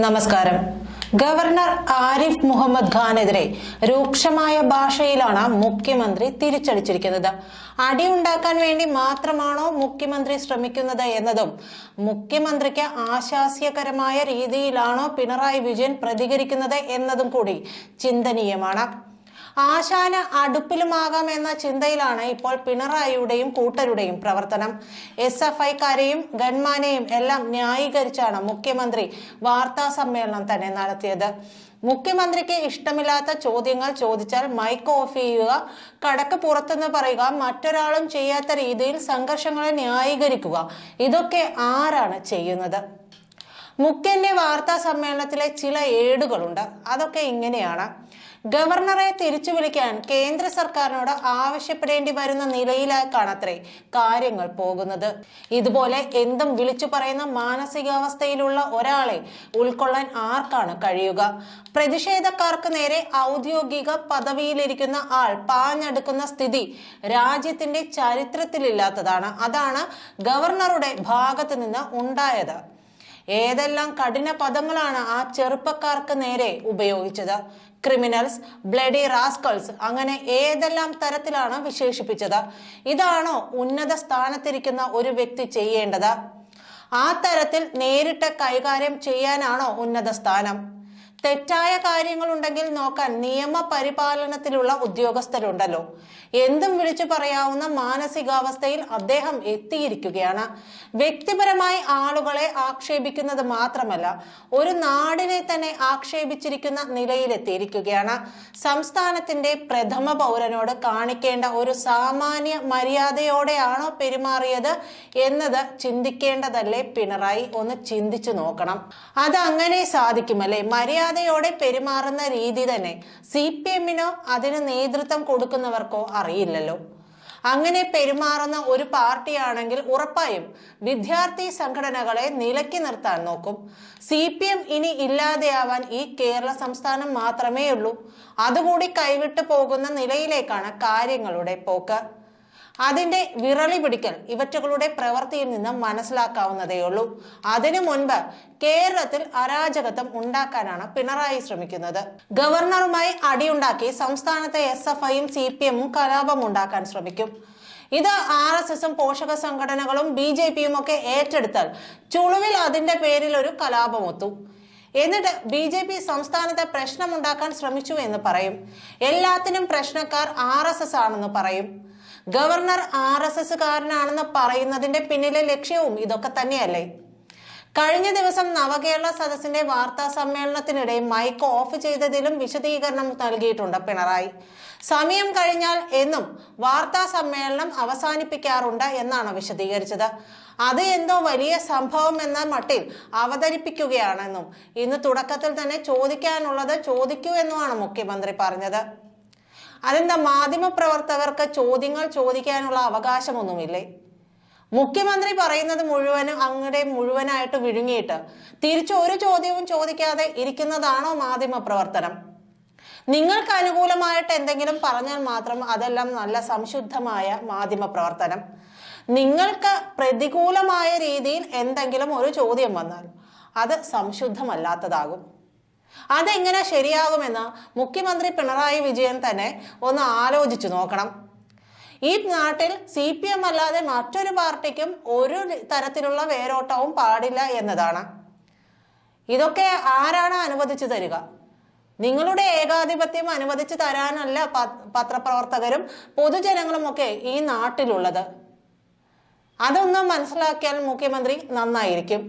നമസ്കാരം. ഗവർണർ ആരിഫ് മുഹമ്മദ് ഖാനെതിരെ രൂക്ഷമായ ഭാഷയിലാണ് മുഖ്യമന്ത്രി തിരിച്ചടിച്ചിരിക്കുന്നത്. അടിയുണ്ടാക്കാൻ വേണ്ടി മാത്രമാണോ മുഖ്യമന്ത്രി ശ്രമിക്കുന്നത് എന്നതും മുഖ്യമന്ത്രിക്ക് ആശാസ്യകരമായ രീതിയിലാണോ പിണറായി വിജയൻ പ്രതികരിക്കുന്നത് എന്നതും കൂടി ചിന്തനീയമാണ്. ആശാന അടുപ്പിലുമാകാം എന്ന ചിന്തയിലാണ് ഇപ്പോൾ പിണറായിയുടെയും കൂട്ടരുടെയും പ്രവർത്തനം. എസ് എഫ് ഐക്കാരെയും ഗൺമാനെയും എല്ലാം ന്യായീകരിച്ചാണ് മുഖ്യമന്ത്രി വാർത്താ സമ്മേളനം തന്നെ നടത്തിയത്. മുഖ്യമന്ത്രിക്ക് ഇഷ്ടമില്ലാത്ത ചോദ്യങ്ങൾ ചോദിച്ചാൽ മൈക്ക് ഓഫ് ചെയ്യുക കടക്ക് പുറത്തുനിന്ന് പറയുക മറ്റൊരാളും ചെയ്യാത്ത രീതിയിൽ സംഘർഷങ്ങളെ ന്യായീകരിക്കുക. ഇതൊക്കെ ആരാണ് ചെയ്യുന്നത്? മുഖ്യന്റെ വാർത്താ സമ്മേളനത്തിലെ ചില ഏടുകളുണ്ട്. അതൊക്കെ ഇങ്ങനെയാണ്. ഗവർണറെ തിരിച്ചു വിളിക്കാൻ കേന്ദ്ര സർക്കാരിനോട് ആവശ്യപ്പെടേണ്ടി വരുന്ന നിലയിലേക്കാണത്രേ കാര്യങ്ങൾ പോകുന്നത്. ഇതുപോലെ എന്തും വിളിച്ചു പറയുന്ന മാനസികാവസ്ഥയിലുള്ള ഒരാളെ ഉൾക്കൊള്ളാൻ ആർക്കാണ് കഴിയുക? പ്രതിഷേധക്കാർക്ക് നേരെ ഔദ്യോഗിക പദവിയിലിരിക്കുന്ന ആൾ പാഞ്ഞെടുക്കുന്ന സ്ഥിതി രാജ്യത്തിന്റെ ചരിത്രത്തിലില്ലാത്തതാണ്. അതാണ് ഗവർണറുടെ ഭാഗത്ത് നിന്ന് ഉണ്ടായത്. ഏതെല്ലാം കഠിന പദങ്ങളാണ് ആ ചെറുപ്പക്കാർക്ക് നേരെ ഉപയോഗിച്ചത്? ക്രിമിനൽസ് ബ്ലഡി റാസ്കൾസ് അങ്ങനെ ഏതെല്ലാം തരത്തിലാണ് വിശേഷിപ്പിച്ചത്? ഇതാണോ ഉന്നത സ്ഥാനത്തിരിക്കുന്ന ഒരു വ്യക്തി ചെയ്യേണ്ടത്? ആ തരത്തിൽ നേരിട്ട് കൈകാര്യം ചെയ്യാനാണോ ഉന്നത സ്ഥാനം? തെറ്റായ കാര്യങ്ങളുണ്ടെങ്കിൽ നോക്കാൻ നിയമപരിപാലനത്തിലുള്ള ഉദ്യോഗസ്ഥരുണ്ടല്ലോ. എന്തും വിളിച്ചു പറയാവുന്ന മാനസികാവസ്ഥയിൽ അദ്ദേഹം എത്തിയിരിക്കുകയാണ്. വ്യക്തിപരമായി ആളുകളെ ആക്ഷേപിക്കുന്നത് മാത്രമല്ല ഒരു നാടിനെ തന്നെ ആക്ഷേപിച്ചിരിക്കുന്ന നിലയിലെത്തിയിരിക്കുകയാണ്. സംസ്ഥാനത്തിന്റെ പ്രഥമ പൗരനോട് കാണിക്കേണ്ട ഒരു സാമാന്യ മര്യാദയോടെയാണോ പെരുമാറിയത് എന്നത് ചിന്തിക്കേണ്ടതല്ലേ പിണറായി? ഒന്ന് ചിന്തിച്ചു നോക്കണം. അത് അങ്ങനെ സാധിക്കുമല്ലേ മര്യാദയോടെ പെരുമാറുന്ന രീതി തന്നെ സി പി എമ്മിനോ അതിന് നേതൃത്വം കൊടുക്കുന്നവർക്കോ അറിയില്ലല്ലോ. അങ്ങനെ പെരുമാറുന്ന ഒരു പാർട്ടിയാണെങ്കിൽ ഉറപ്പായും വിദ്യാർത്ഥി സംഘടനകളെ നിലക്കി നിർത്താൻ നോക്കും. സി പി എം ഇനി ഇല്ലാതെയാവാൻ ഈ കേരള സംസ്ഥാനം മാത്രമേ ഉള്ളൂ അതുകൂടി കൈവിട്ടു പോകുന്ന നിലയിലേക്കാണ് കാര്യങ്ങളുടെ പോക്ക്. അതിന്റെ വിറളി പിടിക്കൽ ഇവറ്റകളുടെ പ്രവൃത്തിയിൽ നിന്നും മനസ്സിലാക്കാവുന്നതേയുള്ളൂ അതിനു മുൻപ് കേരളത്തിൽ അരാജകത്വം ഉണ്ടാക്കാനാണ് പിണറായി ശ്രമിക്കുന്നത്. ഗവർണറുമായി അടിയുണ്ടാക്കി സംസ്ഥാനത്തെ എസ് എഫ് ഐയും സി പി എമ്മും കലാപം ഉണ്ടാക്കാൻ ശ്രമിക്കും. ഇത് ആർ എസ് എസും പോഷക സംഘടനകളും ബി ജെ പിയും ഒക്കെ ഏറ്റെടുത്താൽ ചുളുവിൽ അതിന്റെ പേരിൽ ഒരു കലാപമൊത്തു. എന്നിട്ട് ബി ജെ പി സംസ്ഥാനത്തെ പ്രശ്നമുണ്ടാക്കാൻ ശ്രമിച്ചു എന്ന് പറയും. എല്ലാത്തിനും പ്രശ്നക്കാർ ആർ എസ് എസ് ആണെന്ന് പറയും. ഗവർണർ ആർ എസ് എസ് കാരനാണെന്ന് പറയുന്നതിന്റെ പിന്നിലെ ലക്ഷ്യവും ഇതൊക്കെ തന്നെയല്ലേ? കഴിഞ്ഞ ദിവസം നവകേരള സദസ്സിന്റെ വാർത്താ സമ്മേളനത്തിനിടെ മൈക്ക് ഓഫ് ചെയ്തതിലും വിശദീകരണം നൽകിയിട്ടുണ്ട് പിണറായി. സമയം കഴിഞ്ഞാൽ എന്നും വാർത്താ സമ്മേളനം അവസാനിപ്പിക്കാറുണ്ട് എന്നാണ് വിശദീകരിച്ചത്. അത് എന്തോ വലിയ സംഭവം എന്ന മട്ടിൽ അവതരിപ്പിക്കുകയാണെന്നും ഇന്ന് തുടക്കത്തിൽ തന്നെ ചോദിക്കാനുള്ളത് ചോദിക്കൂ എന്നുമാണ് മുഖ്യമന്ത്രി പറഞ്ഞത്. അതെന്താ മാധ്യമപ്രവർത്തകർക്ക് ചോദ്യങ്ങൾ ചോദിക്കാനുള്ള അവകാശമൊന്നുമില്ലേ? മുഖ്യമന്ത്രി പറയുന്നത് മുഴുവനും അങ്ങടെ മുഴുവനായിട്ട് വിഴുങ്ങിയിട്ട് തിരിച്ചു ഒരു ചോദ്യവും ചോദിക്കാതെ ഇരിക്കുന്നതാണോ മാധ്യമ പ്രവർത്തനം നിങ്ങൾക്ക് അനുകൂലമായിട്ട് എന്തെങ്കിലും പറഞ്ഞാൽ മാത്രം അതെല്ലാം നല്ല സംശുദ്ധമായ മാധ്യമ പ്രവർത്തനം നിങ്ങൾക്ക് പ്രതികൂലമായ രീതിയിൽ എന്തെങ്കിലും ഒരു ചോദ്യം വന്നാൽ അത് സംശുദ്ധമല്ലാത്തതാകും. അതെങ്ങനെ ശരിയാകുമെന്ന് മുഖ്യമന്ത്രി പിണറായി വിജയൻ തന്നെ ഒന്ന് ആലോചിച്ചു നോക്കണം. ഈ നാട്ടിൽ സി പി എം അല്ലാതെ മറ്റൊരു പാർട്ടിക്കും ഒരു തരത്തിലുള്ള വേരോട്ടവും പാടില്ല എന്നതാണ്. ഇതൊക്കെ ആരാണ് അനുവദിച്ചു തരിക? നിങ്ങളുടെ ഏകാധിപത്യം അനുവദിച്ചു തരാനല്ല പത്രപ്രവർത്തകരും പൊതുജനങ്ങളും ഒക്കെ ഈ നാട്ടിലുള്ളത്. അതൊന്നും മനസ്സിലാക്കിയാൽ മുഖ്യമന്ത്രി നന്നായിരിക്കും.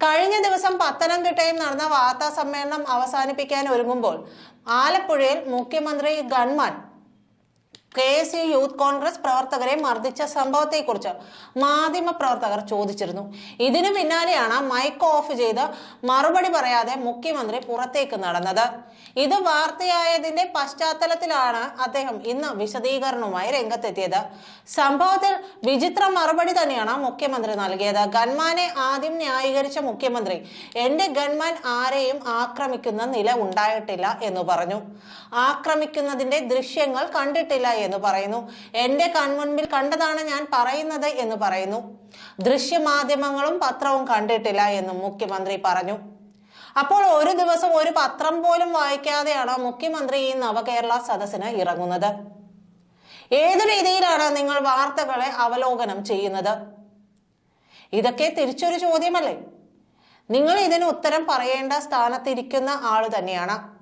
കഴിഞ്ഞ ദിവസം പത്തനംതിട്ടയിൽ നടന്ന വാർത്താ സമ്മേളനം അവസാനിപ്പിക്കാൻ ഒരുങ്ങുമ്പോൾ ആലപ്പുഴയിൽ മുഖ്യമന്ത്രി gunman K S U youth Congress പ്രവർത്തകരെ മർദ്ദിച്ച സംഭവത്തെക്കുറിച്ച് മാധ്യമ പ്രവർത്തകർ ചോദിച്ചിരുന്നു. ഇതിനു പിന്നാലെയാണ് മൈക്ക് ഓഫ് ചെയ്ത് മറുപടി പറയാതെ മുഖ്യമന്ത്രി പുറത്തേക്ക് നടന്നത്. ഇത് വാർത്തയായതിന്റെ പശ്ചാത്തലത്തിലാണ് അദ്ദേഹം ഇന്ന് വിശദീകരണവുമായി രംഗത്തെത്തിയത്. സംഭവത്തിൽ വിചിത്ര മറുപടി തന്നെയാണ് മുഖ്യമന്ത്രി നൽകിയത്. ഗൺമാനെ ആദ്യം ന്യായീകരിച്ച മുഖ്യമന്ത്രി എന്റെ ഗൺമാൻ ആരെയും ആക്രമിക്കുന്ന നില ഉണ്ടായിട്ടില്ല എന്ന് പറഞ്ഞു. ആക്രമിക്കുന്നതിന്റെ ദൃശ്യങ്ങൾ കണ്ടിട്ടില്ല എന്ന് പറയുന്നു. എന്റെ കൺമുൻപിൽ കണ്ടതാണ് ഞാൻ പറയുന്നത് എന്ന് പറയുന്നു. ദൃശ്യമാധ്യമങ്ങളും പത്രവും കണ്ടിട്ടില്ല എന്നും മുഖ്യമന്ത്രി പറഞ്ഞു. അപ്പോൾ ഒരു ദിവസം ഒരു പത്രം പോലും വായിക്കാതെയാണ് മുഖ്യമന്ത്രി ഈ നവകേരള സദസ്സിന് ഇറങ്ങുന്നത്? ഏത് രീതിയിലാണ് നിങ്ങൾ വാർത്തകളെ അവലോകനം ചെയ്യുന്നത്? ഇതൊക്കെ തിരിച്ചൊരു ചോദ്യമല്ലേ? നിങ്ങൾ ഇതിന് ഉത്തരം പറയേണ്ട സ്ഥാനത്തിരിക്കുന്ന ആൾ തന്നെയാണ്.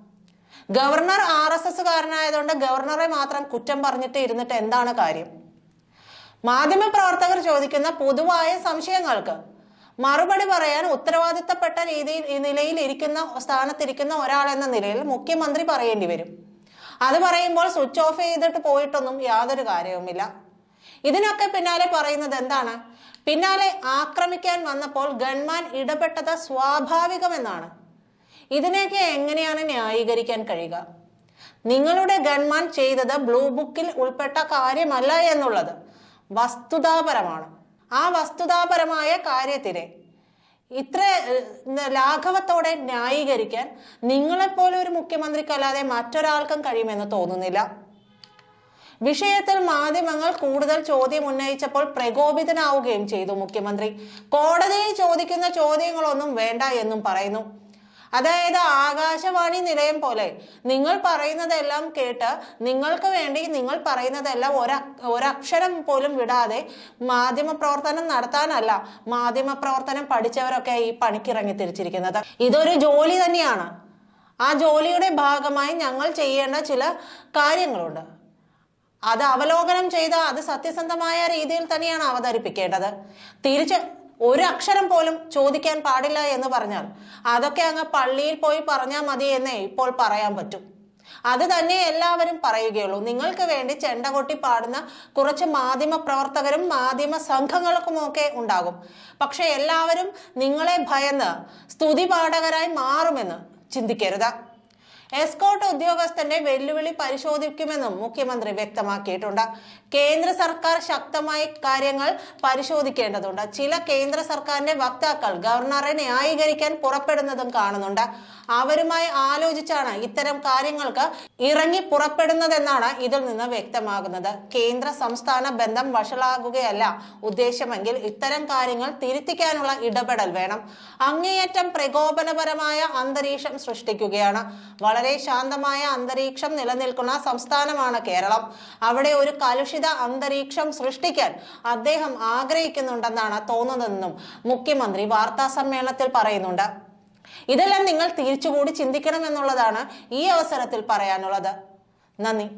ഗവർണർ ആർ എസ് എസ് കാരനായതുകൊണ്ട് ഗവർണറെ മാത്രം കുറ്റം പറഞ്ഞിട്ട് ഇരുന്നിട്ട് എന്താണ് കാര്യം? മാധ്യമപ്രവർത്തകർ ചോദിക്കുന്ന പൊതുവായ സംശയങ്ങൾക്ക് മറുപടി പറയാൻ ഉത്തരവാദിത്തപ്പെട്ട രീതിയിൽ ഈ നിലയിൽ ഇരിക്കുന്ന സ്ഥാനത്തിരിക്കുന്ന ഒരാൾ എന്ന നിലയിൽ മുഖ്യമന്ത്രി പറയേണ്ടി വരും. അത് പറയുമ്പോൾ സ്വിച്ച് ഓഫ് ചെയ്തിട്ട് പോയിട്ടൊന്നും യാതൊരു കാര്യവുമില്ല. ഇതിനൊക്കെ പിന്നാലെ പറയുന്നത് എന്താണ്? പിന്നാലെ ആക്രമിക്കാൻ വന്നപ്പോൾ ഗൺമാൻ ഇടപെട്ടത് സ്വാഭാവികമെന്നാണ്. ഇതിനെയൊക്കെ എങ്ങനെയാണ് ന്യായീകരിക്കാൻ കഴിയുക? നിങ്ങളുടെ ഗൺമാൻ ചെയ്തത് ബ്ലൂ ബുക്കിൽ ഉൾപ്പെട്ട കാര്യമല്ല എന്നുള്ളത് വസ്തുതാപരമാണ്. ആ വസ്തുതാപരമായ കാര്യത്തിനെ ഇത്ര ലാഘവത്തോടെ ന്യായീകരിക്കാൻ നിങ്ങളെപ്പോലെ ഒരു മുഖ്യമന്ത്രിക്കല്ലാതെ മറ്റൊരാൾക്കും കഴിയുമെന്ന് തോന്നുന്നില്ല. വിഷയത്തിൽ മാധ്യമങ്ങൾ കൂടുതൽ ചോദ്യം ഉന്നയിച്ചപ്പോൾ പ്രകോപിതനാവുകയും ചെയ്തു മുഖ്യമന്ത്രി. കോടതിയിൽ ചോദിക്കുന്ന ചോദ്യങ്ങളൊന്നും വേണ്ട എന്നും പറയുന്നു. അതായത് ആകാശവാണി നിലയം പോലെ നിങ്ങൾ പറയുന്നതെല്ലാം കേട്ട് നിങ്ങൾക്ക് വേണ്ടി നിങ്ങൾ പറയുന്നതെല്ലാം ഒര ഒരക്ഷരം പോലും വിടാതെ മാധ്യമ പ്രവർത്തനം നടത്താനല്ല മാധ്യമ പ്രവർത്തനം പഠിച്ചവരൊക്കെ ഈ പണിക്കിറങ്ങി തിരിച്ചിരിക്കുന്നത്. ഇതൊരു ജോലി തന്നെയാണ്. ആ ജോലിയുടെ ഭാഗമായി ഞങ്ങൾ ചെയ്യേണ്ട ചില കാര്യങ്ങളുണ്ട്. അത് അവലോകനം ചെയ്ത അത് സത്യസന്ധമായ രീതിയിൽ തന്നെയാണ് അവതരിപ്പിക്കേണ്ടത്. തിരിച്ച് ഒരു അക്ഷരം പോലും ചോദിക്കാൻ പാടില്ല എന്ന് പറഞ്ഞാൽ അതൊക്കെ അങ്ങ് പള്ളിയിൽ പോയി പറഞ്ഞാൽ മതി എന്നേ ഇപ്പോൾ പറയാൻ പറ്റും. അത് തന്നെ എല്ലാവരും പറയുകയുള്ളൂ. നിങ്ങൾക്ക് വേണ്ടി ചെണ്ട കൊട്ടി പാടുന്ന കുറച്ച് മാധ്യമ പ്രവർത്തകരും മാധ്യമ സംഘങ്ങൾക്കുമൊക്കെ ഉണ്ടാകും. പക്ഷെ എല്ലാവരും നിങ്ങളെ ഭയന്ന് സ്തുതി പാടകരായി മാറുമെന്ന് ചിന്തിക്കരുത്. എസ്കോട്ട് ഉദ്യോഗസ്ഥന്റെ വെല്ലുവിളി പരിശോധിക്കുമെന്നും മുഖ്യമന്ത്രി വ്യക്തമാക്കിയിട്ടുണ്ട്. കേന്ദ്ര സർക്കാർ ശക്തമായി കാര്യങ്ങൾ പരിശോധിക്കേണ്ടതുണ്ട്. ചില കേന്ദ്ര സർക്കാരിന്റെ വക്താക്കൾ ഗവർണറെ ന്യായീകരിക്കാൻ പുറപ്പെടുന്നതും കാണുന്നുണ്ട്. അവരുമായി ആലോചിച്ചാണ് ഇത്തരം കാര്യങ്ങൾക്ക് ഇറങ്ങി പുറപ്പെടുന്നതെന്നാണ് ഇതിൽ നിന്ന് വ്യക്തമാകുന്നത്. കേന്ദ്ര സംസ്ഥാന ബന്ധം വഷളാകുകയല്ല ഉദ്ദേശമെങ്കിൽ ഇത്തരം കാര്യങ്ങൾ തിരുത്തിക്കാനുള്ള ഇടപെടൽ വേണം. അങ്ങേയറ്റം പ്രകോപനപരമായ അന്തരീക്ഷം സൃഷ്ടിക്കുകയാണ്. വളരെ ശാന്തമായ അന്തരീക്ഷം നിലനിൽക്കുന്ന സംസ്ഥാനമാണ് കേരളം. അവിടെ ഒരു കലുഷിത അന്തരീക്ഷം സൃഷ്ടിക്കാൻ അദ്ദേഹം ആഗ്രഹിക്കുന്നുണ്ടെന്നാണ് തോന്നുന്നതെന്നും മുഖ്യമന്ത്രി വാർത്താ സമ്മേളനത്തിൽ പറയുന്നുണ്ട്. ഇതെല്ലാം നിങ്ങൾ തിരിച്ചുകൂടി ചിന്തിക്കണം എന്നുള്ളതാണ് ഈ അവസരത്തിൽ പറയാനുള്ളത്. നന്ദി.